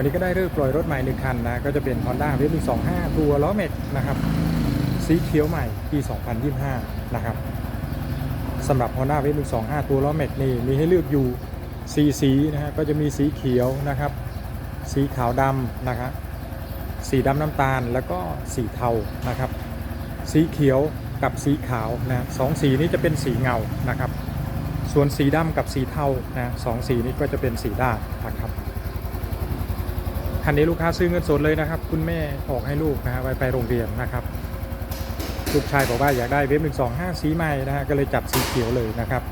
วันนี้ก็ได้เลิกปล่อยรถใหม่หนึ่งคันนะ ก็จะเป็น Honda w a v 125 ตัวล้อแม็กนะครับ สีเขียวใหม่ปี 2025 นะครับสำหรับ Honda w a v 125 ตัวล้อแม็กนี่มีให้เลือกอยู่4สีนะฮะก็จะมีสีเขียวนะครับ สีขาวดำนะครับสีดำน้ำตาลแล้วก็สีเทานะครับ สีเขียวกับสีขาวนะสองสีนี้จะเป็นสีเงานะครับ ส่วนสีดำกับสีเทานะสองสีนี้ก็จะเป็นสีด้านนะครับ คันนี้ลูกค้าซื้อเงินสดเลยนะครับ คุณแม่ออกให้ลูกนะฮะไว้ไปโรงเรียนนะครับ ลูกชายบอกว่าอยากได้เว็บ125สีใหม่นะฮะก็เลยจับสีเขียวเลยนะครับ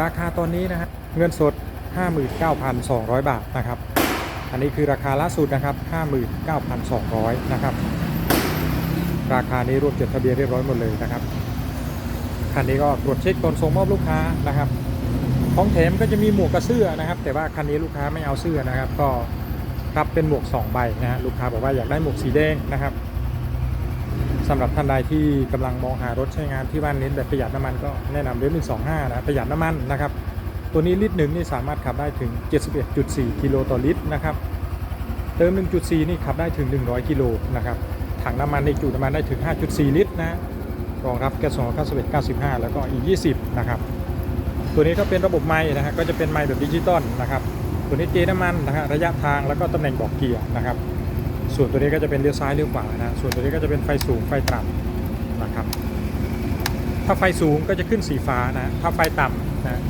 ราคาตอนนี้นะฮะเงินสด 59,200 บาทนะครับ อันนี้คือราคาล่าสุดนะครับ 59,200 นะครับ ราคานี้รวมจดทะเบียนเรียบร้อยหมดเลยนะครับคันนี้ก็ตรวจเช็คก่อนส่งมอบลูกค้านะครับ ของแถมก็จะมีหมวกกับเสื้อนะครับ แต่ว่าคันนี้ลูกค้าไม่เอาเสื้อนะครับ ก็ ครับเป็นหมวก2ใบนะฮะลูกค้าบอกว่าอยากได้หมวกสีแดงนะครับสำหรับท่านใดที่กำลังมองหารถใช้งานที่บ้านเน้นแบบประหยัดน้ำมันก็แนะนำเว็บ125นะประหยัดน้ำมันนะครับ ตัวนี้ลิตรหนึ่งนี่สามารถขับได้ถึง 71.4 กิโลต่อลิตรนะครับเติม 1.4 นี่ขับได้ถึง 100 กิโลนะครับถังน้ำมันในจุน้ำมันได้ถึง 5.4 ลิตรนะรองรับแก๊ส291 95 แล้วก็อีก20 นะครับ ตัวนี้ก็เป็นระบบไม้นะฮะก็จะเป็นไม้แบบดิจิตอลนะครับ ตัวนี้เจน้ำมันนะฮะระยะทางแล้วก็ตำแหน่งบอกเกียร์นะครับ ส่วนตัวนี้ก็จะเป็นเลี้ยวซ้ายเลี้ยวขวานะส่วนตัวนี้ก็จะเป็นไฟสูงไฟต่ำนะครับ ถ้าไฟสูงก็จะขึ้นสีฟ้านะถ้าไฟต่ำนะ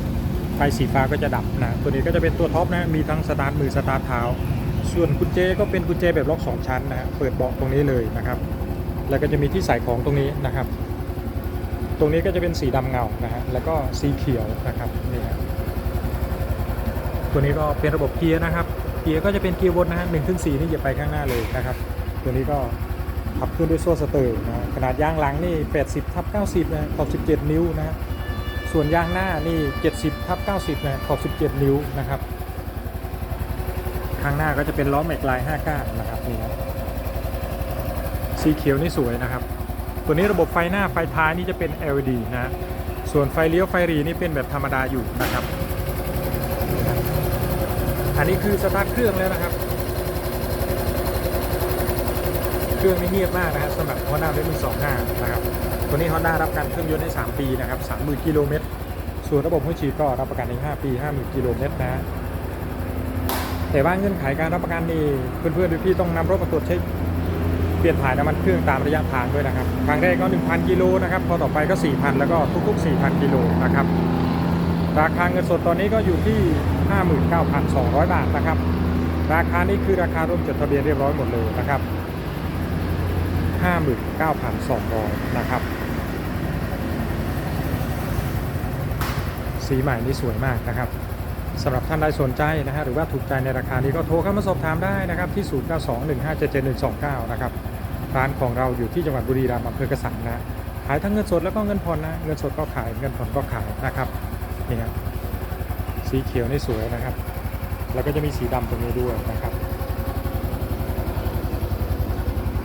ไฟสีฟ้าก็จะดับนะตัวนี้ก็จะเป็นตัวท็อปนะมีทั้งสตาร์ทมือสตาร์ทเท้า ส่วนกุญแจก็เป็นกุญแจแบบล็อก 2 ชั้นนะเปิดเบาะตรงนี้เลยนะครับ แล้วก็จะมีที่ใส่ของตรงนี้นะครับ ตรงนี้ก็จะเป็นสีดำเงานะฮะแล้วก็สีเขียวนะครับนี่ฮะ ตัวนี้ก็เป็นระบบเกียร์นะครับ เกียร์ก็จะเป็นเกียร์วนนะฮะหนึ่งถึงสี่นี่จะไปข้างหน้าเลยนะครับ ตัวนี้ก็ขับเคลื่อนด้วยโซ่สเตอร์นะขนาดยางหลังนี่ 80ทับ90นะขอบ17 นิ้วนะส่วนยางหน้านี่ 70ทับ90นะขอบ17 นิ้วนะครับข้างหน้าก็จะเป็นล้อแม็กลาย5ก้านนะครับนี่ครับสีเขียวนี่สวยนะครับ ตัวนี้ระบบไฟหน้าไฟท้ายนี่จะเป็น LED นะฮะส่วนไฟเลี้ยวไฟหรีนี่เป็นแบบธรรมดาอยู่นะครับ อันนี้คือสตาร์ทเครื่องแล้วนะครับ เครื่องนี่เงียบมากนะครับสำหรับ Honda เว็บ125นะครับ ตัวนี้ Honda รับการเครื่องยนต์ให้3 ปีนะครับ30,000กิโลเมตร ส่วนระบบหัวฉีดก็รับประกันอีก5ปี 50,000กิโลเมตรนะฮะแต่ว่าเงื่อนไขการรับประกันนี่เพื่อนๆพี่ๆต้องนำรถมาตรวจเช็คเปลี่ยนถ่ายน้ำมันเครื่องตามระยะทางด้วยนะครับ ครั้งแรกก็ 1,000 กิโลนะครับ พอต่อไปก็ 4,000 แล้วก็ทุกๆ 4,000 กิโลนะครับ ราคาเงินสดตอนนี้ก็อยู่ที่ 59,200 บาทนะครับ ราคานี้คือราคาร่วมจดทะเบียนเรียบร้อยหมดเลยนะครับ 59,200 นะครับ สีใหม่นี่สวยมากนะครับสำหรับท่านใดสนใจนะฮะหรือว่าถูกใจในราคานี้ก็โทรเข้ามาสอบถามได้นะครับที่ 0921577129 นะครับร้านของเราอยู่ที่จังหวัดบุรีรัมย์อำเภอกระสังนะขายทั้งเงินสดแล้วก็เงินผ่อนนะเงินสดก็ขายเงินผ่อนก็ขายนะครับ นี่ครับสีเขียวนี่สวยนะครับ แล้วก็จะมีสีดำตรงนี้ด้วยนะครับ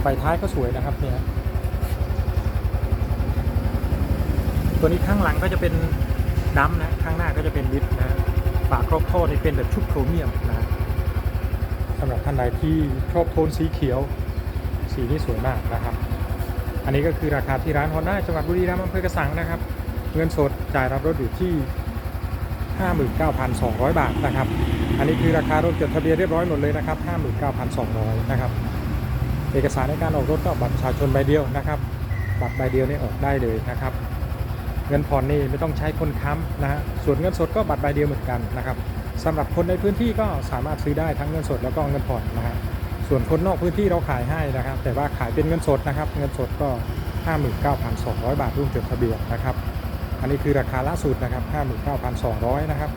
ไฟท้ายก็สวยนะครับเนี่ยตัวนี้ข้างหลังก็จะเป็นดำนะ ข้างหน้าก็จะเป็นวิทนะ ฝาครอบท่อนี่เป็นแบบชุบโครเมียมนะสำหรับท่านใดที่ชอบโทนสีเขียว สีนี่สวยมากนะครับ อันนี้ก็คือราคาที่ร้านฮอนด้าจังหวัดบุรีรัมย์อำเภอกระสังนะครับ เงินสดจ่ายรับรถอยู่ที่ 59,200 บาทนะครับ อันนี้คือราคารถจดทะเบียนเรียบร้อยหมดเลยนะครับ 59,200 นะครับ เอกสารในการออกรถก็บัตรประชาชนใบเดียวนะครับ บัตรใบเดียวนี่ออกได้เลยนะครับ เงินผ่อนนี่ไม่ต้องใช้คนค้ำนะฮะ ส่วนเงินสดก็บัตรใบเดียวเหมือนกันนะครับสำหรับคนในพื้นที่ก็สามารถซื้อได้ทั้งเงินสดแล้วก็เงินผ่อนนะฮะ ส่วนคนนอกพื้นที่เราขายให้นะครับ แต่ว่าขายเป็นเงินสดนะครับ เงินสดก็ 59,200 บาทร่วมจดทะเบียนนะครับ อันนี้คือราคาล่าสุดนะครับ 59,200 นะครับ